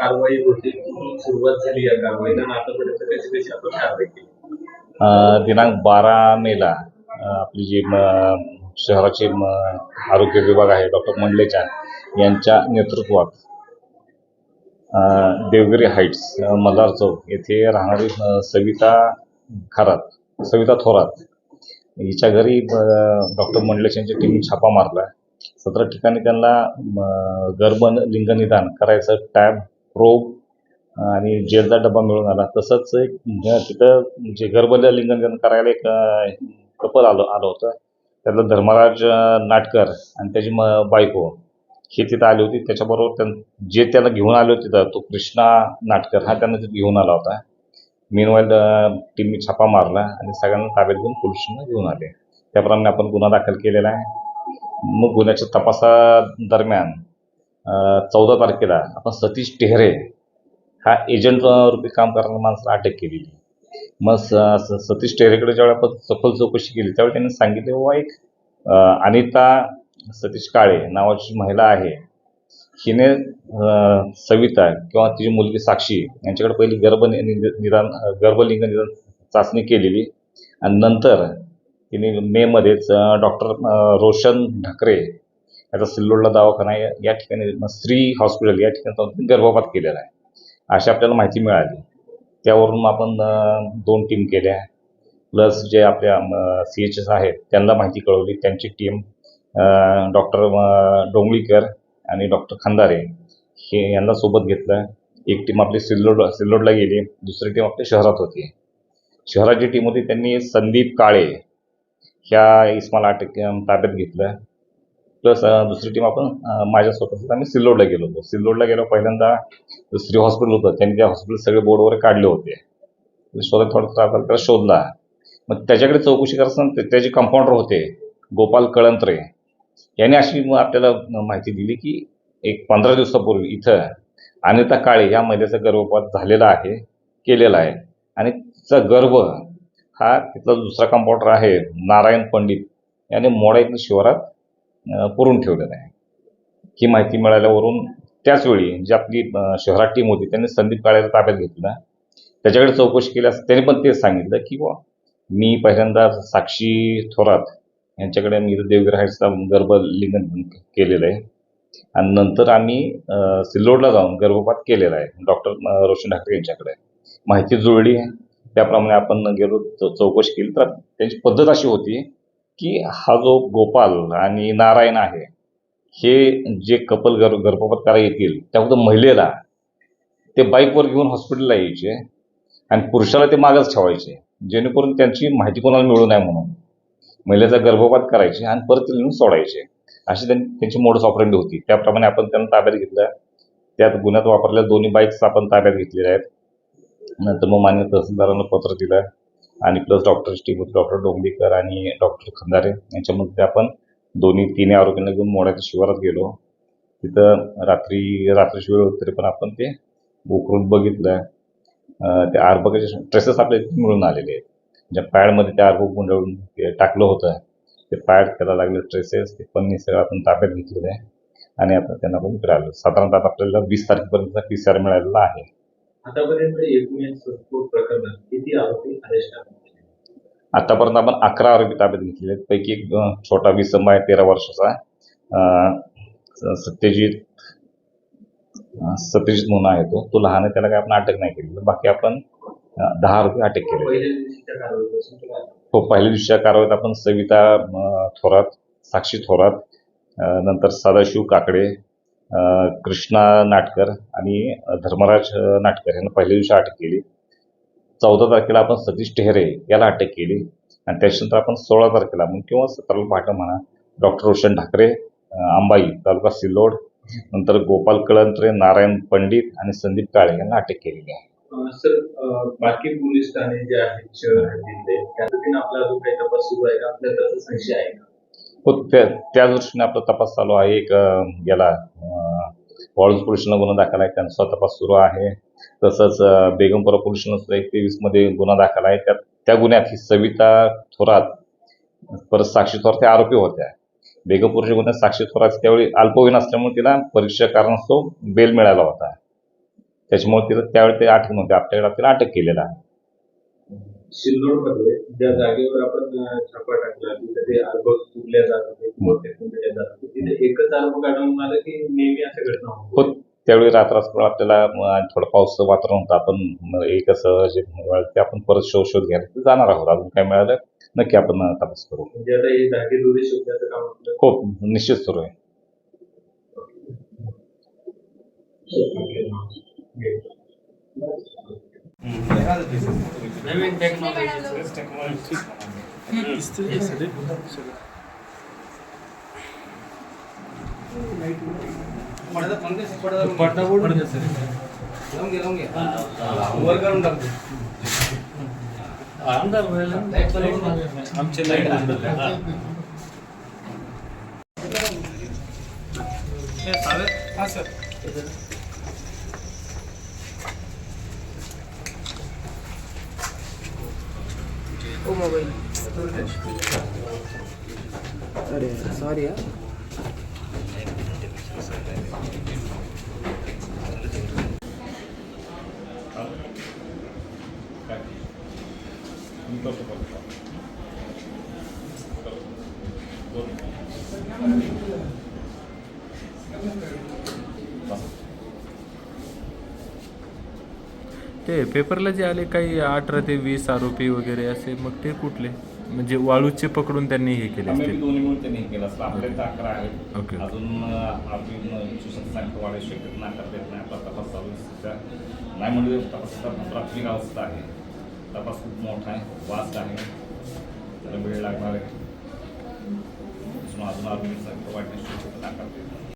कारवाई होती सुरुवात झाली या कारवाईला. आणि आतापर्यंत कशी कशी आपण कारवाई केली? दिनांक बारा मेला आपली जी शहराचे आरोग्य विभाग आहे डॉक्टर मंडलेचा यांच्या नेतृत्वात देवगिरी हाईट्स मल्हार चौक येथे राहणारी सविता खरात सविता थोरात हिच्या घरी डॉक्टर मंडलेश यांच्या टीमने छापा मारला. सतरा ठिकाणी त्यांना गर्भ लिंग निदान करायचं टॅब रोप आणि जेलचा डबा मिळून आला. तसंच एक म्हणजे तिथं जे गर्भल्या लिंगन करायला एक कपल आलं आलं होतं. त्यातलं धर्मराज नाटकर आणि त्याची म बायको हे तिथं आली होती. त्याच्याबरोबर त्यां जे त्याला घेऊन आले होते तिथं तो कृष्णा नाटकर हा त्यांना तिथं घेऊन आला होता. मीनवाईल टीमने छापा मारला आणि सगळ्यांना ताब्यात घेऊन पोलिसांना घेऊन आले. त्याप्रमाणे आपण गुन्हा दाखल केलेला आहे. मग गुन्ह्याच्या तपासादरम्यान चौदा तारखेला आपण सतीश टेहरे हा एजंट रूपी काम करणाऱ्या माणसाला अटक केलेली मग स स- सतीश टेहरेकडे ज्यावेळी आपण सखोल चौकशी केली त्यावेळी त्यांनी सांगितले बाबा एक अनिता सतीश काळे नावाची महिला आहे हिने सविता किंवा तिची मुलगी साक्षी यांच्याकडे पहिली गर्भ नि- नि- निदान गर्भलिंग निदान चाचणी केलेली. आणि नंतर तिने मेमध्येच डॉक्टर रोशन ढाकरे याचा सिल्लोडला दवाखाना या या ठिकाणी म- श्री हॉस्पिटल या ठिकाणी गर्भपात केलेला आहे. अशी आपल्याला माहिती मिळाली. त्यावरून आपण दोन टीम केल्या. प्लस जे आपल्या सी एच एस आहेत त्यांना माहिती कळवली. त्यांची टीम डॉक्टर डोंगळीकर आणि डॉक्टर खंदारे हे यांना सोबत घेतलं. एक टीम आपली सिल्लोड सिल्लोडला गेली. दुसरी टीम आपल्या शहरात होती. शहराची टीम होती त्यांनी संदीप काळे ह्या इस्माला अटक ताब्यात घेतलं. प्लस दुसरी टीम आपण माझ्या स्वतःच आम्ही सिल्लोडला गेलो होतो. सिल्लोडला गेलो पहिल्यांदा दुसरी हॉस्पिटल होतं. त्यांनी त्या हॉस्पिटल सगळे बोर्डवर काढले होते. स्वतः थोडा त्रास त्याला शोधला. मग त्याच्याकडे चौकशी करताना त्याचे कंपाऊंडर होते गोपाल कळंत्रे. यांनी अशी मग आपल्याला माहिती दिली की एक पंधरा दिवसापूर्वी इथं अनिता काळे या महिलेचा गर्भपात झालेला आहे केलेला आहे. आणि तिचा गर्भ हा तिथला दुसरा कंपाऊंडर आहे नारायण पंडित. याने मोडा इथल्या शिवारात पुरून ठेवलेलं आहे. ही माहिती मिळाल्यावरून त्याचवेळी जी आपली शहरात टीम होती त्यांनी संदीप काळ्याला ताब्यात घेतला. त्याच्याकडे चौकशी केली असता त्यांनी पण तेच सांगितलं की बुवा मी पहिल्यांदा साक्षी थोरात यांच्याकडे मी इथं गर्भ लिंगन केलेलं आहे. आणि नंतर आम्ही सिल्लोडला जाऊन गर्भपात केलेला आहे. डॉक्टर रोशन ठाकरे यांच्याकडे. माहिती जुळली त्याप्रमाणे आपण गेलो चौकशी केली. तर त्यांची पद्धत अशी होती की हा जो गोपाल आणि नारायण आहे हे जे कपल गर्भ गर्भपात करायला येतील त्या महिलेला ते बाईकवर घेऊन हॉस्पिटलला यायचे आणि पुरुषाला ते मागच ठेवायचे जेणेकरून त्यांची माहिती कोणाला मिळू नये म्हणून. महिलेचा गर्भपात करायचे आणि परत तिला नेऊन सोडायचे. अशी त्यांची मोडस ऑपरेंडी होती. त्याप्रमाणे आपण त्यांना ताब्यात घेतलं. त्यात गुन्ह्यात वापरलेल्या दोन्ही बाईक्स आपण ताब्यात घेतलेल्या आहेत. नंतर मग मान्य तहसीलदारांना पत्र दिलं. आणि प्लस डॉक्टरची टीम होती डॉक्टर डोंगलीकर आणि डॉक्टर खंदारे यांच्यामध्ये आपण दोन्ही तिन्ही आरोग्यांना घेऊन मोड्याच्या शिवारात गेलो. तिथं रात्री रात्री शिवार होत तरी पण आपण ते उकरून बघितलं. ते आरबगाचे ट्रेसेस आपल्या इथे मिळून आलेले आहेत. ज्या पॅडमध्ये ते आरबग गुंडळून ते टाकलं होतं. ते पॅड त्याला लागले ट्रेसेस ते पण सगळं आपण ताब्यात घेतलेलं आहे. आणि आपण त्यांना पण फिरायलो साधारणतः आपल्याला वीस तारखेपर्यंत पी सी आर मिळालेला आहे. आतापर्यंत एकूण प्रकरणात किती आरोपी अरेस्ट? आतापर्यंत आपण अकरा आरोपी ताब्यात घेतलेले आहेत. पैकी एक छोटा विसंब आहे तेरा वर्षाचा सत्यजित सत्यजित म्हणून आहे तो. तो लहान आहे त्याला काय आपण अटक नाही केली. बाकी आपण दहा आरोपी अटक केले हो पहिल्या दिवशीच्या कारवाईत आपण सविता थोरात साक्षी थोरात नंतर सदाशिव काकडे कृष्णा नाटकर आणि धर्मराज नाटकर यांना पहिल्या दिवशी अटक केली. चौदा तारखेला आपण सतीश टेहरे याला अटक केली आणि त्याच्यानंतर आपण सोळा तारखेला मग किंवा सतरा पहाटे म्हणा डॉक्टर रोशन ढाकरे अं, अंबाई तालुका सिल्लोड नंतर गोपाल कळंत्रे नारायण पंडित आणि संदीप काळे यांना अटक केलेली आहे. सर बाकी पोलीस ठाणे जे आहेत शहर हद्दीतले त्या पद्धतीने आपला अजून काही तपास सुरू आहे का? आपल्याला त्याचा संशय आहे का? हो त्या दृष्टीने आपला तपास चालू आहे. एक याला वाळूज पोलिसांना गुन्हा दाखल आहे. त्यांचा तपास सुरू आहे. तसंच बेगमपुरा पोलिसांना सुद्धा एक तेवीसमध्ये गुन्हा दाखल आहे. त्यात त्या गुन्ह्यात ही सविता थोरात परत साक्षी थोरात त्या आरोपी होत्या बेगमपूरच्या गुन्ह्यात साक्षी थोरात त्यावेळी अल्पवयीन असल्यामुळे तिला परीक्षा कारणास्तव बेल मिळाला होता. त्याच्यामुळे तिला त्यावेळी ते अटक नव्हते म्हणजे आपल्याकडे तिला अटक केलेला आहे. सिल्लोडमध्ये ज्या जागेवर आपण छापा टाकला तिथे ते अर्भक तुटल्या जात होते किंवा ते तुटल्या जात होते तिथे एकच अर्भक आढळून आलं की नेहमी अशा घटना होतात हो त्यावेळी रात्र आपल्याला थोडं पावसाचं वातावरण होतं आपण म, एकच अं, जे मिळालं ते आपण परत शोध शोध घ्यायला जाणार आहोत. अजून काय मिळालं नक्की आपण तपास करू. म्हणजे आता हे धागे दोरे शोधण्याचं काम आपलं हो निश्चित सुरू आहे. नवीन टेक्नॉलॉजी पडदा बोर्ड लावून घे लावून घे वर करून टाकतो आमचे लाइट हा सर ओ मोबाईल अरे सॉरी हा ते पेपरला जे आले काही अठरा ते वीस आरोपी वगैरे असे मग ते कुठले? म्हणजे वाळूचे पकडून त्यांनी हे केले असतील. दोन्ही मिळून त्यांनी हे केलं असलं आपले तर अकरा आहेत. ओके. अजून वाढू शकत नाकार देत नाही. आपला तपास चालू आहे सध्या. नाही म्हणजे तपासाचा प्राथमिक अवस्था आहे. तपास खूप मोठा आहे वास्ट आहे. त्याला वेळ लागणार आहे. अजून अजून वाढण्याची शक्यता नाकार देत नाही.